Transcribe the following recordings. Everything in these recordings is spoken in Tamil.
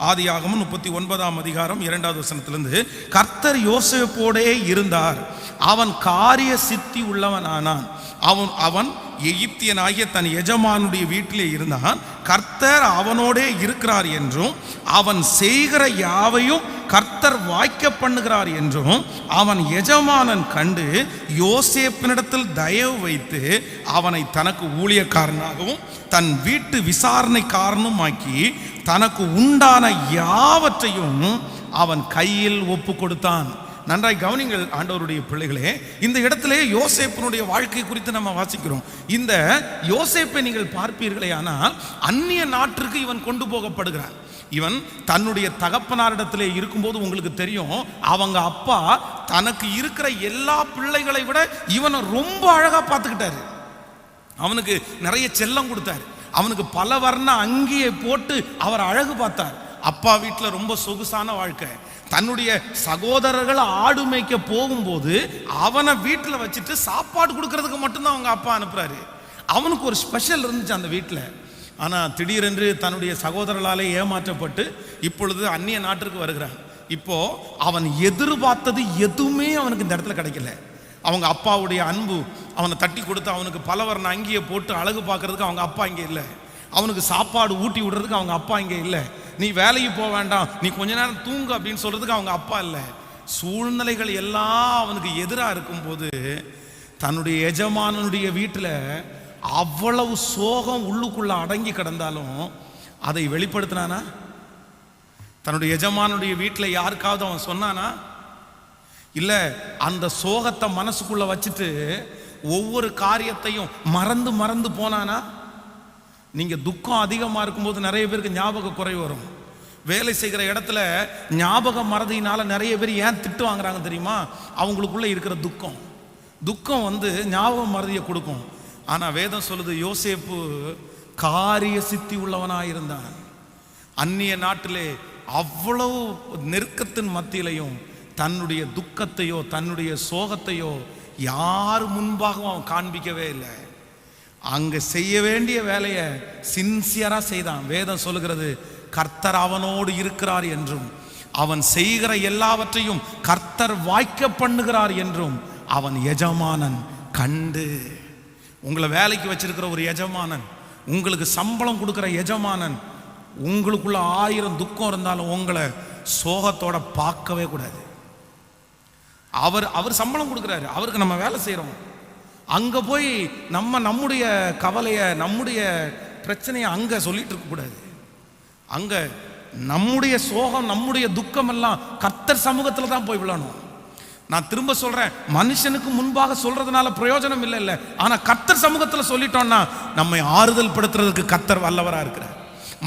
ஆதியாகமும் முப்பத்தி ஒன்பதாம் அதிகாரம் இரண்டாவது வசனத்திலிருந்து கர்த்தர் யோசேப்போடே இருந்தார். அவன் காரிய சித்தி உள்ளவனானான். அவன் அவன் எகிப்தியனாகிய தன் எஜமானுடைய வீட்டிலே இருந்தான். கர்த்தர் அவனோடே இருக்கிறார் என்றும் அவன் செய்கிற யாவையும் கர்த்தர் வாய்க்க பண்ணுகிறார் என்றும் அவன் எஜமானன் கண்டு யோசேப்பினிடத்தில் தயவு வைத்து அவனை தனக்கு ஊழியக்காரனாகவும் தன் வீட்டு விசாரணைக்காரனும் ஆக்கி தனக்கு உண்டான யாவற்றையும் அவன் கையில் ஒப்பு கொடுத்தான். நன்றாய் கவனிங்கள் ஆண்டவருடைய பிள்ளைகளே இந்த இடத்திலே யோசேப்பினுடைய வாழ்க்கை குறித்து நம்ம வாசிக்கிறோம். இந்த யோசேப்பை நீங்கள் பார்ப்பீர்களே ஆனால் அந்நிய நாட்டிற்கு இவன் கொண்டு போகப்படுகிறான். இவன் தன்னுடைய தகப்பனாரிடத்திலே இருக்கும்போது உங்களுக்கு தெரியும் அவங்க அப்பா தனக்கு இருக்கிற எல்லா பிள்ளைகளை விட இவனை ரொம்ப அழகா பார்த்துக்கிட்டாரு. அவனுக்கு நிறைய செல்லம் கொடுத்தாரு. அவனுக்கு பல வர்ண அங்கியை போட்டு அவர் அழகு பார்த்தார். அப்பா வீட்டில் ரொம்ப சொகுசான வாழ்க்கை. தன்னுடைய சகோதரர்கள் ஆடு மேய்க்க போகும்போது அவனை வீட்டில் வச்சுட்டு சாப்பாடு கொடுக்கறதுக்கு மட்டும்தான் அவங்க அப்பா அனுப்புறாரு. அவனுக்கு ஒரு ஸ்பெஷல் இருந்துச்சு அந்த வீட்டில். ஆனால் திடீரென்று தன்னுடைய சகோதரர்களாலே ஏமாற்றப்பட்டு இப்பொழுது அந்நிய நாட்டிற்கு வருகிறான். இப்போ அவன் எதிர்பார்த்தது எதுவுமே அவனுக்கு இந்த இடத்துல கிடைக்கல. அவங்க அப்பாவுடைய அன்பு அவனை தட்டி கொடுத்து அவனுக்கு பலவர்ண அங்கியை போட்டு அழகு பார்க்கறதுக்கு அவங்க அப்பா இங்கே இல்லை. அவனுக்கு சாப்பாடு ஊட்டி விடுறதுக்கு அவங்க அப்பா இங்கே இல்லை. நீ வேலைக்கு போக வேண்டாம் நீ கொஞ்ச நேரம் தூங்கு அப்படின்னு சொல்கிறதுக்கு அவங்க அப்பா இல்லை. சூழ்நிலைகள் எல்லாம் அவனுக்கு எதிராக இருக்கும்போது தன்னுடைய எஜமானனுடைய வீட்டில் அவ்வளவு சோகம் உள்ளுக்குள்ள அடங்கி கிடந்தாலும் அதை வெளிப்படுத்தினானா? தன்னுடைய எஜமானுடைய வீட்டில் யாருக்காவது அவன் சொன்னானா? இல்லை அந்த சோகத்தை மனசுக்குள்ள வச்சுட்டு ஒவ்வொரு காரியத்தையும் மறந்து மறந்து போனானா? நீங்கள் துக்கம் அதிகமாக இருக்கும்போது நிறைய பேருக்கு ஞாபக குறைவு வரும். வேலை செய்கிற இடத்துல ஞாபக மறதியினால நிறைய பேர் ஏன் திட்டு வாங்குறாங்க தெரியுமா? அவங்களுக்குள்ள இருக்கிற துக்கம். துக்கம் வந்து ஞாபகம் மறதியை கொடுக்கும். ஆனால் வேதம் சொல்லுது யோசேப்பு காரிய சித்தி உள்ளவனாக இருந்தான் அந்நிய நாட்டிலே அவ்வளவு நெருக்கத்தின் மத்தியிலையும் தன்னுடைய துக்கத்தையோ தன்னுடைய சோகத்தையோ யார் முன்பாகவும் அவன் காண்பிக்கவே இல்லை. அங்கே செய்ய வேண்டிய வேலையை சின்சியராக செய்தான். வேதம் சொல்லுகிறது கர்த்தர் அவனோடு இருக்கிறார் என்றும் அவன் செய்கிற எல்லாவற்றையும் கர்த்தர் வாய்க்க பண்ணுகிறார் என்றும் அவன் எஜமானன் கண்டு உங்களை வேலைக்கு வச்சிருக்கிற ஒரு எஜமானன் உங்களுக்கு சம்பளம் கொடுக்குற எஜமானன் உங்களுக்குள்ள ஆயிரம் துக்கம் இருந்தாலும் உங்களை சோகத்தோட பார்க்கவே கூடாது. அவர் அவர் சம்பளம் கொடுக்குறாரு அவருக்கு நம்ம வேலை செய்கிறோம் அங்கே போய் நம்ம நம்முடைய கவலையை நம்முடைய பிரச்சனையை அங்கே சொல்லிட்டு இருக்கக்கூடாது அங்கே நம்முடைய சோகம் நம்முடைய துக்கம் எல்லாம் கத்தர் சமூகத்தில் தான் போய் விழணும். நான் திரும்ப சொல்றேன் மனுஷனுக்கு முன்பாக சொல்றதுனால பிரயோஜனம் இல்லை இல்லை ஆனா கத்தர் சமூகத்தில் சொல்லிட்டோம்னா நம்மை ஆறுதல் படுத்துறதுக்கு கத்தர் வல்லவரா இருக்கிறார்.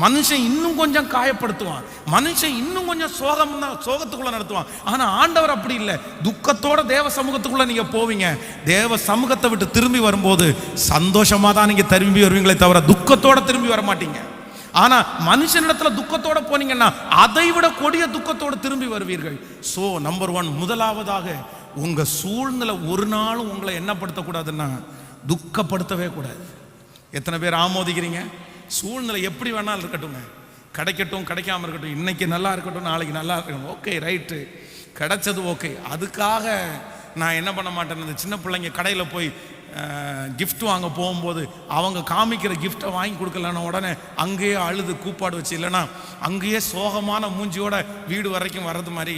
மனுஷன் இன்னும் கொஞ்சம் காயப்படுத்துவான். மனுஷன் இன்னும் கொஞ்சம் சோகம் சோகத்துக்குள்ள நடத்துவான். ஆனா ஆண்டவர் அப்படி இல்லை. துக்கத்தோட தேவ சமூகத்துக்குள்ள நீங்க போவீங்க. தேவ சமூகத்தை விட்டு திரும்பி வரும்போது சந்தோஷமா தான் நீங்க திரும்பி வருவீங்களே தவிர துக்கத்தோட திரும்பி வர மாட்டீங்க ஆனா மனுஷனிடத்துல துக்கத்தோட போனீங்கன்னா அதை விட கொடிய துக்கத்தோட திரும்பி வருவீர்கள். ஸோ நம்பர் ஒன் முதலாவதாக உங்க சூழ்நிலை ஒரு நாளும் உங்களை என்ன படுத்தக்கூடாதுன்னா துக்கப்படுத்தவே கூடாது. எத்தனை பேர் ஆமோதிக்கிறீங்க? சூழ்நிலை எப்படி வேணாலும் இருக்கட்டுங்க கிடைக்கட்டும் கிடைக்காம இருக்கட்டும் இன்னைக்கு நல்லா இருக்கட்டும் நாளைக்கு நல்லா இருக்கட்டும். ஓகே ரைட்டு கிடைச்சது ஓகே அதுக்காக நான் என்ன பண்ண மாட்டேன் இந்த சின்ன பிள்ளைங்க கடையில் போய் கிஃப்ட் வாங்க போகும்போது அவங்க காமிக்கிற கிஃப்ட்டை வாங்கி கொடுக்கலன்னா உடனே அங்கேயே அழுது கூப்பாடு வச்சு இல்லைன்னா அங்கேயே சோகமான மூஞ்சியோட வீடு வரைக்கும் வர்றது மாதிரி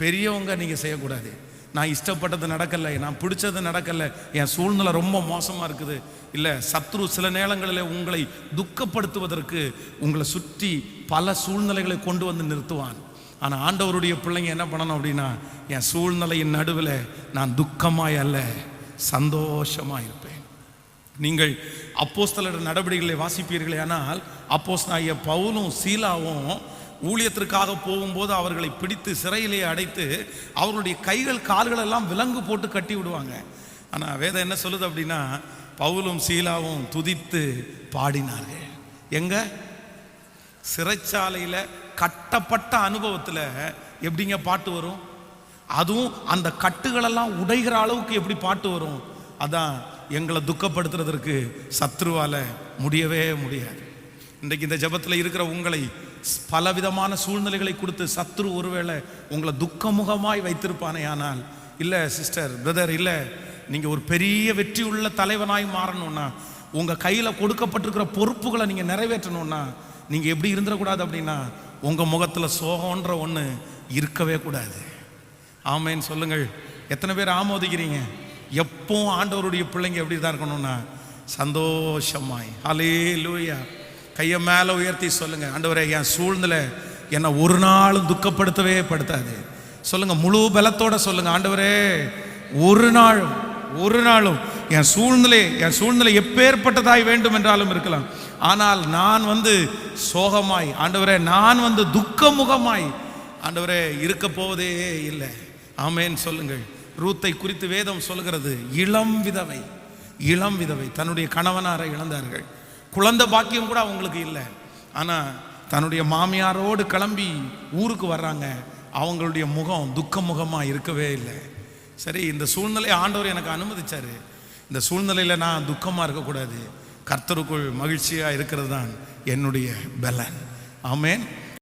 பெரியவங்க நீங்கள் செய்யக்கூடாது. நான் இஷ்டப்பட்டது நடக்கலை நான் பிடிச்சது நடக்கலை என் சூழ்நிலை ரொம்ப மோசமாக இருக்குது. இல்லை சத்ரு சில நேரங்களில் உங்களை துக்கப்படுத்துவதற்கு உங்களை சுற்றி பல சூழ்நிலைகளை கொண்டு வந்து நிறுத்துவான். ஆனால் ஆண்டவருடைய பிள்ளைங்க என்ன பண்ணணும் அப்படின்னா என் சூழ்நிலையின் நடுவில் நான் துக்கமாய் அல்ல. சந்தோஷமாக இருப்பேன் நீங்கள் அப்போஸ்தலர் நடவடிக்கைகளை வாசிப்பீர்களே ஆனால் அப்போஸ் நாய பவுலும் சீலாவும் ஊழியத்திற்காக போகும்போது அவர்களை பிடித்து சிறையிலே அடைத்து அவர்களுடைய கைகள் கால்கள் எல்லாம் விலங்கு போட்டு கட்டி விடுவாங்க. ஆனால் வேதம் என்ன சொல்லுது அப்படின்னா பவுலும் சீலாவும் துதித்து பாடினார்கள். எங்க? சிறைச்சாலையில் கட்டப்பட்ட அனுபவத்தில் எப்படிங்க பாட்டு வரும்? அதுவும் அந்த கட்டுகளெல்லாம் உடைகிற அளவுக்கு எப்படி பாட்டு வரும்? அதான் எங்களை துக்கப்படுத்துறதற்கு சத்ருவால் முடியவே முடியாது. இன்றைக்கு இந்த ஜெபத்தில் இருக்கிற உங்களை பலவிதமான சூழ்நிலைகளை கொடுத்து சத்ரு ஒருவேளை உங்களை துக்கமுகமாய் வைத்திருப்பானே ஆனால் இல்லை சிஸ்டர் பிரதர் இல்லை நீங்கள் ஒரு பெரிய வெற்றி உள்ள தலைவனாய் மாறணும்னா உங்கள் கையில் கொடுக்கப்பட்டிருக்கிற பொறுப்புகளை நீங்கள் நிறைவேற்றணும்னா நீங்கள் எப்படி இருந்துடக்கூடாது அப்படின்னா உங்கள் முகத்தில் சோகன்ற ஒன்று இருக்கவே கூடாது. ஆமைன்னு சொல்லுங்கள். எத்தனை பேர் ஆமோதிக்கிறீங்க? எப்பவும் ஆண்டவருடைய பிள்ளைங்க எப்படி தான் இருக்கணும்னா சந்தோஷமாய். ஹலே லூயா கையை மேலே உயர்த்தி சொல்லுங்கள் ஆண்டவரே என் சூழ்நிலை என்னை ஒரு நாளும் துக்கப்படுத்தவே படுத்தாது. சொல்லுங்கள் முழு பலத்தோட சொல்லுங்கள் ஆண்டவரே ஒரு நாளும் ஒரு நாளும் என் சூழ்நிலை என் சூழ்நிலை எப்பேற்பட்டதாய் வேண்டும் என்றாலும் இருக்கலாம். ஆனால் நான் வந்து சோகமாய் ஆண்டவரே நான் வந்து துக்கமுகமாய் ஆண்டவரே இருக்க போவதே இல்லை. ஆமேன் சொல்லுங்கள். ரூத்தை குறித்து வேதம் சொல்லுகிறது இளம் விதவை இளம் விதவை. தன்னுடைய கணவனாரை இழந்தார்கள். குழந்தை பாக்கியம் கூட அவங்களுக்கு இல்லை. ஆனால் தன்னுடைய மாமியாரோடு கிளம்பி ஊருக்கு வர்றாங்க. அவங்களுடைய முகம் துக்க முகமாக இருக்கவே இல்லை. சரி இந்த சூழ்நிலையை ஆண்டவர் எனக்கு அனுமதிச்சார். இந்த சூழ்நிலையில் நான் துக்கமாக இருக்கக்கூடாது கர்த்தருக்குள் மகிழ்ச்சியாக இருக்கிறது தான் என்னுடைய பலன். ஆமேன்.